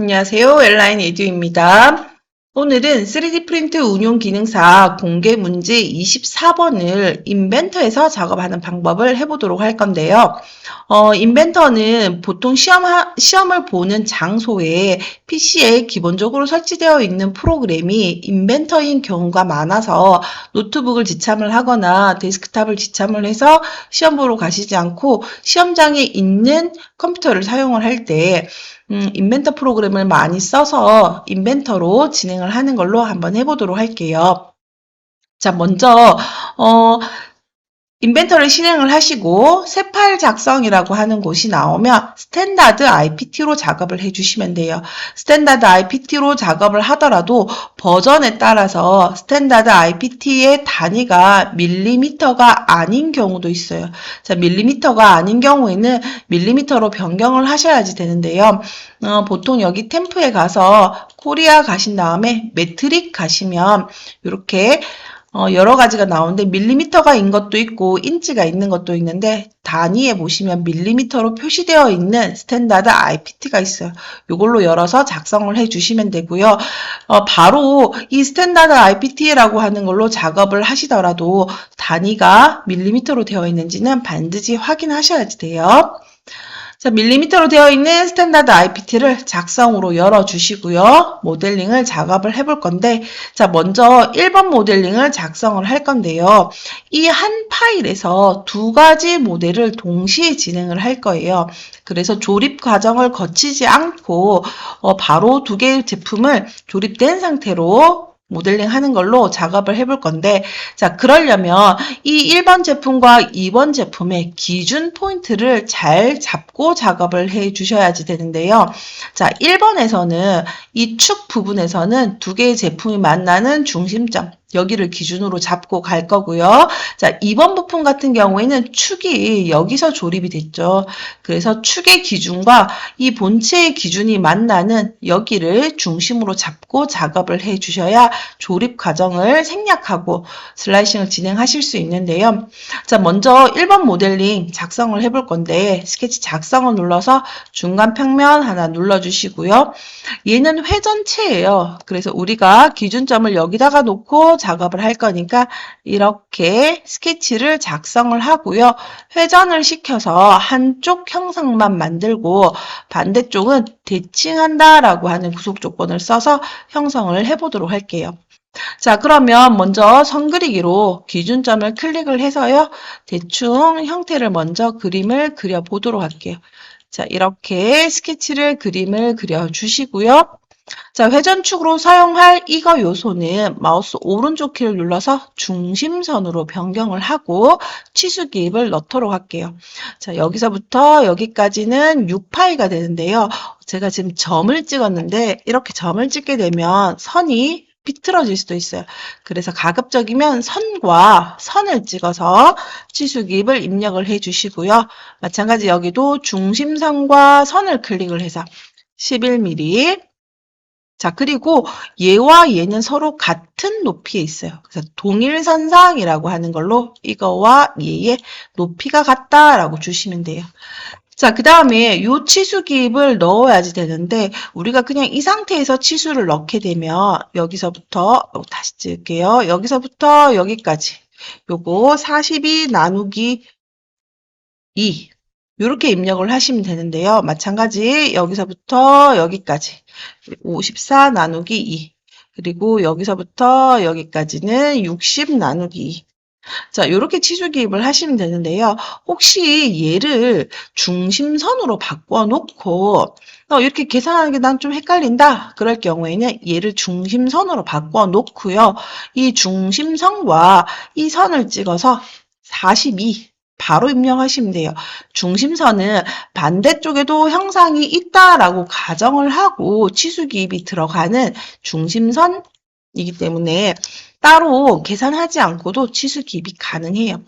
안녕하세요. 엘라인 에듀입니다. 오늘은 3D 프린트 운용 기능사 공개 문제 24번을 인벤터에서 작업하는 방법을 해보도록 할 건데요. 어, 인벤터는 보통 시험, 시험을 보는 장소에 PC에 기본적으로 설치되어 있는 프로그램이 인벤터인 경우가 많아서 노트북을 지참을 하거나 데스크탑을 지참을 해서 시험 보러 가시지 않고 시험장에 있는 컴퓨터를 사용을 할때 음, 인벤터 프로그램을 많이 써서 인벤터로 진행을 하는 걸로 한번 해보도록 할게요. 자, 먼저 어, 인벤터를 실행을 하시고 새 파일 작성이라고 하는 곳이 나오면 스탠다드 IPT로 작업을 해주시면 돼요. 스탠다드 IPT로 작업을 하더라도 버전에 따라서 스탠다드 IPT의 단위가 밀리미터가 아닌 경우도 있어요. 자, 밀리미터가 아닌 경우에는 밀리미터로 변경을 하셔야지 되는데요. 어, 보통 여기 템프에 가서 코리아 가신 다음에 메트릭 가시면 이렇게 어, 여러 가지가 나오는데 밀리미터가 인 것도 있고 인치가 있는 것도 있는데 단위에 보시면 밀리미터로 표시되어 있는 스탠다드 IPT가 있어요. 이걸로 열어서 작성을 해 주시면 되고요. 어, 바로 이 스탠다드 IPT라고 하는 걸로 작업을 하시더라도 단위가 밀리미터로 되어 있는지는 반드시 확인하셔야지 돼요. 자, 밀리미터로 되어 있는 스탠다드 IPT를 작성으로 열어주시고요. 모델링을 작업을 해볼 건데, 자, 먼저 1번 모델링을 작성을 할 건데요. 이 한 파일에서 두 가지 모델을 동시에 진행을 할 거예요. 그래서 조립 과정을 거치지 않고 어, 바로 두 개의 제품을 조립된 상태로 모델링 하는 걸로 작업을 해볼 건데, 자, 그러려면 이 1번 제품과 2번 제품의 기준 포인트를 잘 잡고 작업을 해 주셔야지 되는데요. 자, 1번에서는 이 축 부분에서는 두 개의 제품이 만나는 중심점, 여기를 기준으로 잡고 갈 거고요. 자, 2번 부품 같은 경우에는 축이 여기서 조립이 됐죠. 그래서 축의 기준과 이 본체의 기준이 만나는 여기를 중심으로 잡고 작업을 해 주셔야 조립 과정을 생략하고 슬라이싱을 진행하실 수 있는데요. 자, 먼저 1번 모델링 작성을 해볼 건데 스케치 작성을 눌러서 중간 평면 하나 눌러주시고요. 얘는 회전체예요. 그래서 우리가 기준점을 여기다가 놓고 작업을 할 거니까 이렇게 스케치를 작성을 하고요. 회전을 시켜서 한쪽 형상만 만들고 반대쪽은 대칭한다라고 하는 구속 조건을 써서 형성을 해보도록 할게요. 자, 그러면 먼저 선 그리기로 기준점을 클릭을 해서요. 대충 형태를 먼저 그림을 그려보도록 할게요. 자, 이렇게 스케치를 그림을 그려주시고요. 자, 회전축으로 사용할 이거 요소는 마우스 오른쪽 키를 눌러서 중심선으로 변경을 하고 치수 기입을 넣도록 할게요. 자, 여기서부터 여기까지는 6파이가 되는데요. 제가 지금 점을 찍었는데 이렇게 점을 찍게 되면 선이 비틀어질 수도 있어요. 그래서 가급적이면 선과 선을 찍어서 치수 기입을 입력을 해 주시고요. 마찬가지 여기도 중심선과 선을 클릭을 해서 11mm 자, 그리고 얘와 얘는 서로 같은 높이에 있어요. 그래서 동일선상이라고 하는 걸로 이거와 얘의 높이가 같다라고 주시면 돼요. 자, 그 다음에 요 치수 기입을 넣어야지 되는데 우리가 그냥 이 상태에서 치수를 넣게 되면 여기서부터 다시 찍을게요. 여기서부터 여기까지 요거 42 나누기 2 이렇게 입력을 하시면 되는데요. 마찬가지 여기서부터 여기까지 54 나누기 2 그리고 여기서부터 여기까지는 60 나누기 2 자, 이렇게 치수 기입을 하시면 되는데요. 혹시 얘를 중심선으로 바꿔놓고 어, 이렇게 계산하는 게 난 좀 헷갈린다. 그럴 경우에는 얘를 중심선으로 바꿔놓고요. 이 중심선과 이 선을 찍어서 42 바로 입력하시면 돼요. 중심선은 반대쪽에도 형상이 있다라고 가정을 하고 치수 기입이 들어가는 중심선이기 때문에 따로 계산하지 않고도 치수 기입이 가능해요.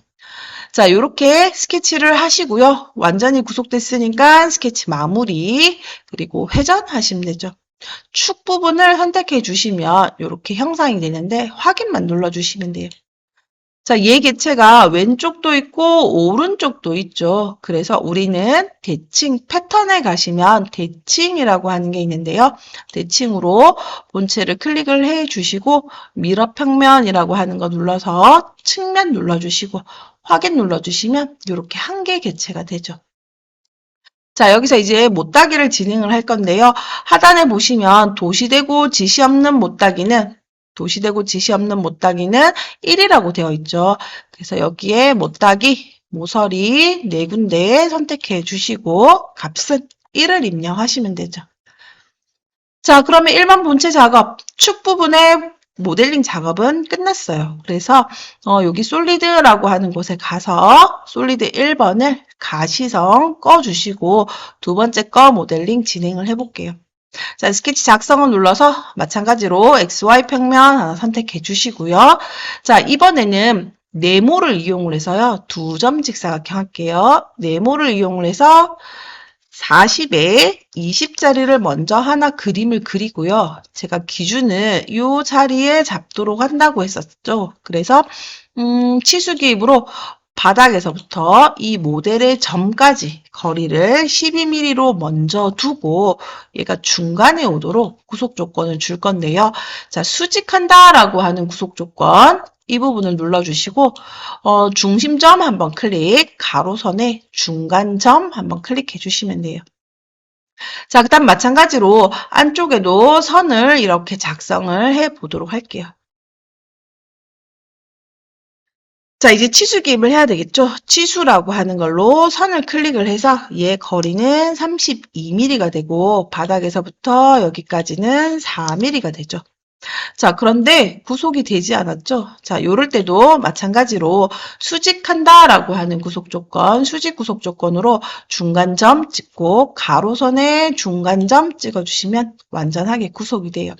자, 이렇게 스케치를 하시고요. 완전히 구속됐으니까 스케치 마무리, 그리고 회전하시면 되죠. 축 부분을 선택해 주시면 이렇게 형상이 되는데 확인만 눌러 주시면 돼요. 자, 얘 개체가 왼쪽도 있고 오른쪽도 있죠. 그래서 우리는 대칭 패턴에 가시면 대칭이라고 하는 게 있는데요. 대칭으로 본체를 클릭을 해 주시고 미러 평면이라고 하는 거 눌러서 측면 눌러 주시고 확인 눌러 주시면 이렇게 한 개 개체가 되죠. 자, 여기서 이제 못따기를 진행을 할 건데요. 하단에 보시면 도시되고 지시 없는 못따기는 도시되고 지시 없는 못따기는 1이라고 되어 있죠. 그래서 여기에 못따기, 모서리 네 군데 선택해 주시고 값은 1을 입력하시면 되죠. 자, 그러면 1번 본체 작업, 축 부분의 모델링 작업은 끝났어요. 그래서 어, 여기 솔리드라고 하는 곳에 가서 솔리드 1번을 가시성 꺼주시고 두 번째 거 모델링 진행을 해볼게요. 자, 스케치 작성을 눌러서 마찬가지로 XY 평면 하나 선택해 주시고요. 자, 이번에는 네모를 이용을 해서요. 두 점 직사각형 할게요. 네모를 이용을 해서 40에 20짜리를 먼저 하나 그림을 그리고요. 제가 기준을 이 자리에 잡도록 한다고 했었죠. 그래서 음, 치수기입으로 바닥에서부터 이 모델의 점까지 거리를 12mm로 먼저 두고 얘가 중간에 오도록 구속 조건을 줄 건데요. 자, 수직한다 라고 하는 구속 조건 이 부분을 눌러주시고 어, 중심점 한번 클릭, 가로선의 중간점 한번 클릭해 주시면 돼요. 자, 그 다음 마찬가지로 안쪽에도 선을 이렇게 작성을 해 보도록 할게요. 자, 이제 치수 기입을 해야 되겠죠? 치수라고 하는 걸로 선을 클릭을 해서 얘 거리는 32mm가 되고 바닥에서부터 여기까지는 4mm가 되죠. 자, 그런데 구속이 되지 않았죠? 자, 요럴 때도 마찬가지로 수직한다라고 하는 구속 조건, 수직 구속 조건으로 중간점 찍고 가로선에 중간점 찍어주시면 완전하게 구속이 돼요.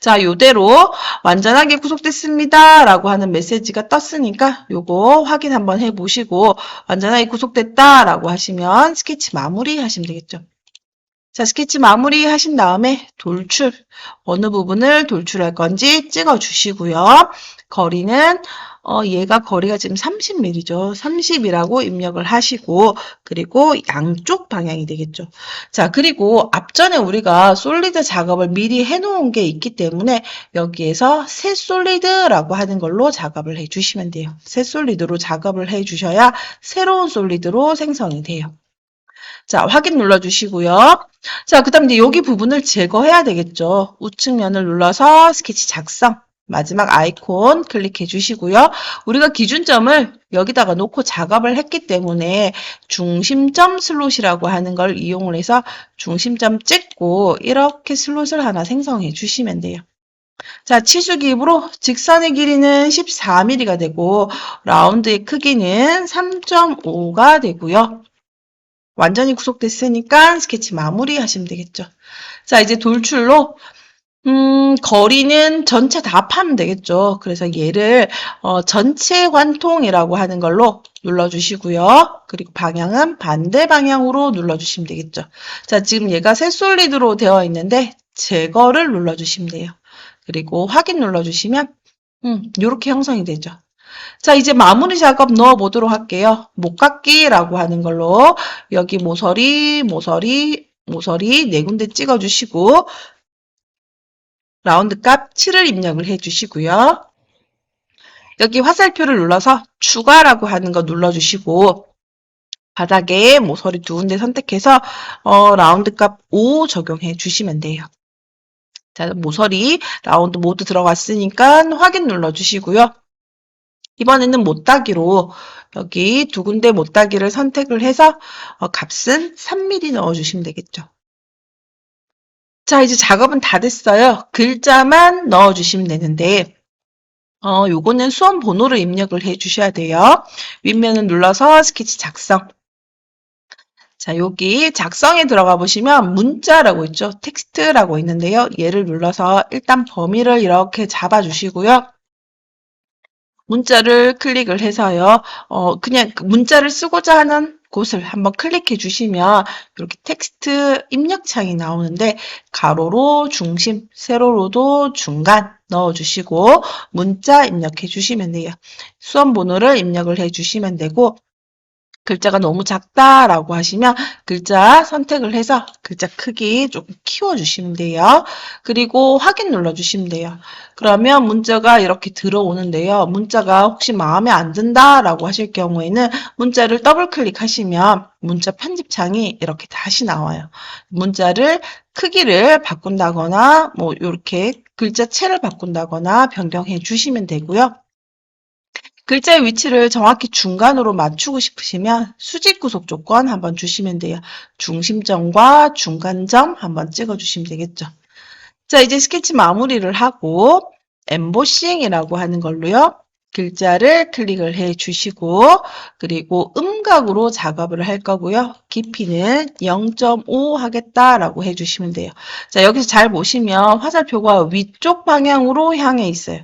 자, 요대로 완전하게 구속됐습니다. 라고 하는 메시지가 떴으니까 요거 확인 한번 해보시고 완전하게 구속됐다 라고 하시면 스케치 마무리 하시면 되겠죠. 자, 스케치 마무리 하신 다음에 돌출, 어느 부분을 돌출할 건지 찍어 주시고요. 거리는 어, 얘가 거리가 지금 30mm죠. 30이라고 입력을 하시고 그리고 양쪽 방향이 되겠죠. 자, 그리고 앞전에 우리가 솔리드 작업을 미리 해놓은 게 있기 때문에 여기에서 새 솔리드라고 하는 걸로 작업을 해주시면 돼요. 새 솔리드로 작업을 해주셔야 새로운 솔리드로 생성이 돼요. 자, 확인 눌러주시고요. 자, 그 다음 이제 여기 부분을 제거해야 되겠죠. 우측면을 눌러서 스케치 작성. 마지막 아이콘 클릭해 주시고요. 우리가 기준점을 여기다가 놓고 작업을 했기 때문에 중심점 슬롯이라고 하는 걸 이용을 해서 중심점 찍고 이렇게 슬롯을 하나 생성해 주시면 돼요. 자, 치수기입으로 직선의 길이는 14mm가 되고 라운드의 크기는 3.5가 되고요. 완전히 구속됐으니까 스케치 마무리 하시면 되겠죠. 자, 이제 돌출로 음, 거리는 전체 다 합하면 되겠죠. 그래서 얘를 어, 전체 관통이라고 하는 걸로 눌러주시고요. 그리고 방향은 반대 방향으로 눌러주시면 되겠죠. 자, 지금 얘가 새솔리드로 되어 있는데 제거를 눌러주시면 돼요. 그리고 확인 눌러주시면 음, 이렇게 형성이 되죠. 자, 이제 마무리 작업 넣어 보도록 할게요. 목깎기라고 하는 걸로 여기 모서리, 모서리, 모서리 네 군데 찍어 주시고 라운드 값 7을 입력을 해 주시고요. 여기 화살표를 눌러서 추가라고 하는 거 눌러 주시고 바닥에 모서리 두 군데 선택해서 어, 라운드 값 5 적용해 주시면 돼요. 자, 모서리 라운드 모두 들어갔으니까 확인 눌러 주시고요. 이번에는 못따기로 여기 두 군데 못따기를 선택을 해서 어, 값은 3mm 넣어주시면 되겠죠. 자, 이제 작업은 다 됐어요. 글자만 넣어주시면 되는데 어, 요거는 수험 번호를 입력을 해 주셔야 돼요. 윗면을 눌러서 스케치 작성. 자, 여기 작성에 들어가 보시면 문자라고 있죠. 텍스트라고 있는데요. 얘를 눌러서 일단 범위를 이렇게 잡아 주시고요. 문자를 클릭을 해서요. 어, 그냥 그 문자를 쓰고자 하는 곳을 한번 클릭해 주시면 이렇게 텍스트 입력창이 나오는데 가로로 중심, 세로로도 중간 넣어 주시고 문자 입력해 주시면 돼요. 수험 번호를 입력을 해 주시면 되고 글자가 너무 작다라고 하시면 글자 선택을 해서 글자 크기 조금 키워주시면 돼요. 그리고 확인 눌러주시면 돼요. 그러면 문자가 이렇게 들어오는데요. 문자가 혹시 마음에 안 든다라고 하실 경우에는 문자를 더블 클릭하시면 문자 편집창이 이렇게 다시 나와요. 문자를 크기를 바꾼다거나 뭐 이렇게 글자체를 바꾼다거나 변경해 주시면 되고요. 글자의 위치를 정확히 중간으로 맞추고 싶으시면 수직 구속 조건 한번 주시면 돼요. 중심점과 중간점 한번 찍어주시면 되겠죠. 자, 이제 스케치 마무리를 하고 엠보싱이라고 하는 걸로요. 글자를 클릭을 해 주시고 그리고 음각으로 작업을 할 거고요. 깊이는 0.5 하겠다라고 해 주시면 돼요. 자, 여기서 잘 보시면 화살표가 위쪽 방향으로 향해 있어요.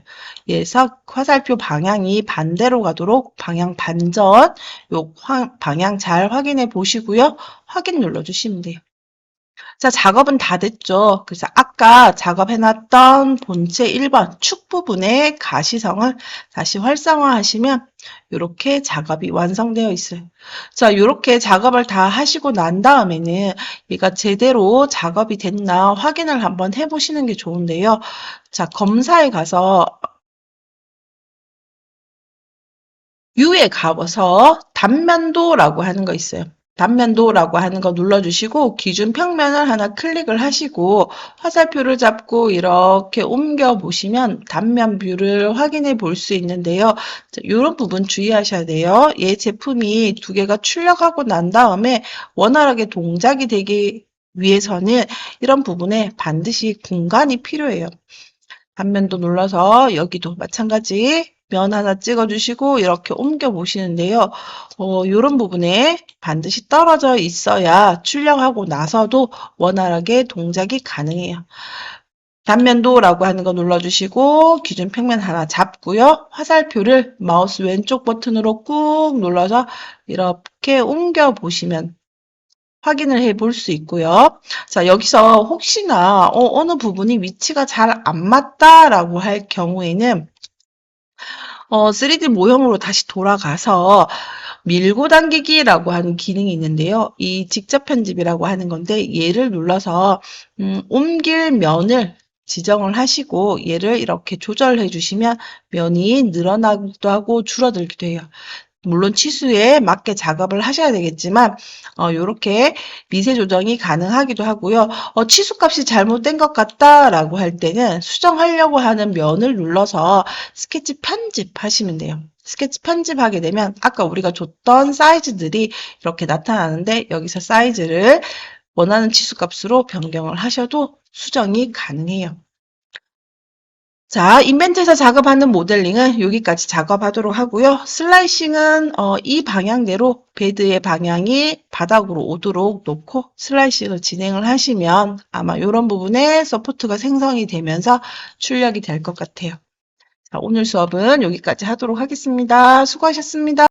그래서 화살표 방향이 반대로 가도록 방향 반전 요 화- 방향 잘 확인해 보시고요. 확인 눌러 주시면 돼요. 자, 작업은 다 됐죠. 그래서 아까 작업해놨던 본체 1번 축 부분의 가시성을 다시 활성화하시면 이렇게 작업이 완성되어 있어요. 자, 이렇게 작업을 다 하시고 난 다음에는 얘가 제대로 작업이 됐나 확인을 한번 해보시는 게 좋은데요. 자, 검사에 가서 U에 가서 단면도라고 하는 거 있어요. 단면도라고 하는 거 눌러주시고 기준 평면을 하나 클릭을 하시고 화살표를 잡고 이렇게 옮겨 보시면 단면 뷰를 확인해 볼 수 있는데요. 이런 부분 주의하셔야 돼요. 얘 제품이 두 개가 출력하고 난 다음에 원활하게 동작이 되기 위해서는 이런 부분에 반드시 공간이 필요해요. 단면도 눌러서 여기도 마찬가지 면 하나 찍어주시고 이렇게 옮겨 보시는데요. 어, 이런 부분에 반드시 떨어져 있어야 출력하고 나서도 원활하게 동작이 가능해요. 단면도라고 하는 거 눌러주시고 기준 평면 하나 잡고요. 화살표를 마우스 왼쪽 버튼으로 꾹 눌러서 이렇게 옮겨 보시면 확인을 해 볼 수 있고요. 자, 여기서 혹시나 어, 어느 부분이 위치가 잘 안 맞다라고 할 경우에는 어, 3D 모형으로 다시 돌아가서 밀고 당기기라고 하는 기능이 있는데요. 이 직접 편집이라고 하는 건데 얘를 눌러서 음, 옮길 면을 지정을 하시고 얘를 이렇게 조절해 주시면 면이 늘어나기도 하고 줄어들기도 해요. 물론 치수에 맞게 작업을 하셔야 되겠지만 어, 이렇게 미세 조정이 가능하기도 하고요. 어, 치수값이 잘못된 것 같다라고 할 때는 수정하려고 하는 면을 눌러서 스케치 편집하시면 돼요. 스케치 편집하게 되면 아까 우리가 줬던 사이즈들이 이렇게 나타나는데 여기서 사이즈를 원하는 치수값으로 변경을 하셔도 수정이 가능해요. 자, 인벤트에서 작업하는 모델링은 여기까지 작업하도록 하고요. 슬라이싱은 어, 이 방향대로 베드의 방향이 바닥으로 오도록 놓고 슬라이싱을 진행을 하시면 아마 이런 부분에 서포트가 생성이 되면서 출력이 될 것 같아요. 자, 오늘 수업은 여기까지 하도록 하겠습니다. 수고하셨습니다.